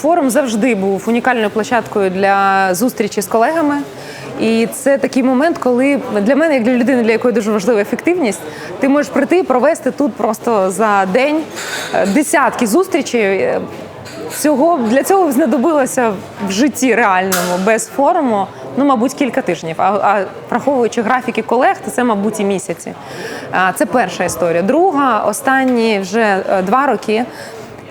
Форум завжди був унікальною площадкою для зустрічі з колегами. І це такий момент, коли для мене, як для людини, для якої дуже важлива ефективність, ти можеш прийти і провести тут просто за день е, десятки зустрічей. Е, Цього для цього знадобилося в житті реальному без форуму, ну мабуть, кілька тижнів. А, а враховуючи графіки колег, то це, мабуть, і місяці. А, це перша історія. Друга, останні вже е, два роки.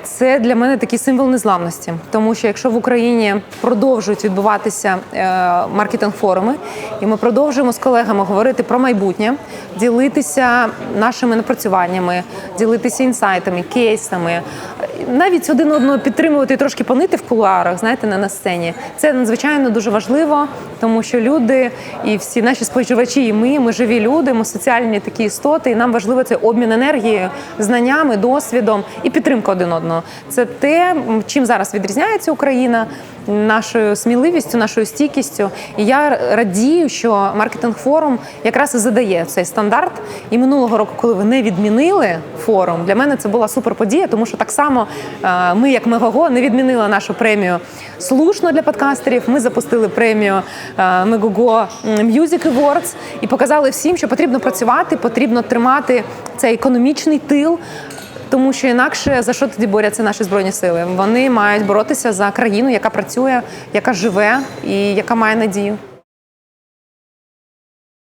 Це для мене такий символ незламності, тому що якщо в Україні продовжують відбуватися е, маркетинг-форуми, і ми продовжуємо з колегами говорити про майбутнє, ділитися нашими напрацюваннями, ділитися інсайтами, кейсами, навіть один одного підтримувати і трошки понити в кулуарах, знаєте, не на сцені. Це надзвичайно дуже важливо, тому що люди і всі наші споживачі, і ми, ми живі люди, ми соціальні такі істоти, і нам важливо цей обмін енергією, знаннями, досвідом і підтримка один одного. Це те, чим зараз відрізняється Україна. Нашою сміливістю, нашою стійкістю, і я радію, що маркетинг форум якраз і задає цей стандарт. І минулого року, коли ви не відмінили форум, для мене це була супер подія, тому що так само е, ми, як Мегаго, не відмінили нашу премію слушно для подкастерів. Ми запустили премію е, Мегаго Music Awards і показали всім, що потрібно працювати, потрібно тримати цей економічний тил. Тому що інакше за що тоді борються наші збройні сили? Вони мають боротися за країну, яка працює, яка живе і яка має надію.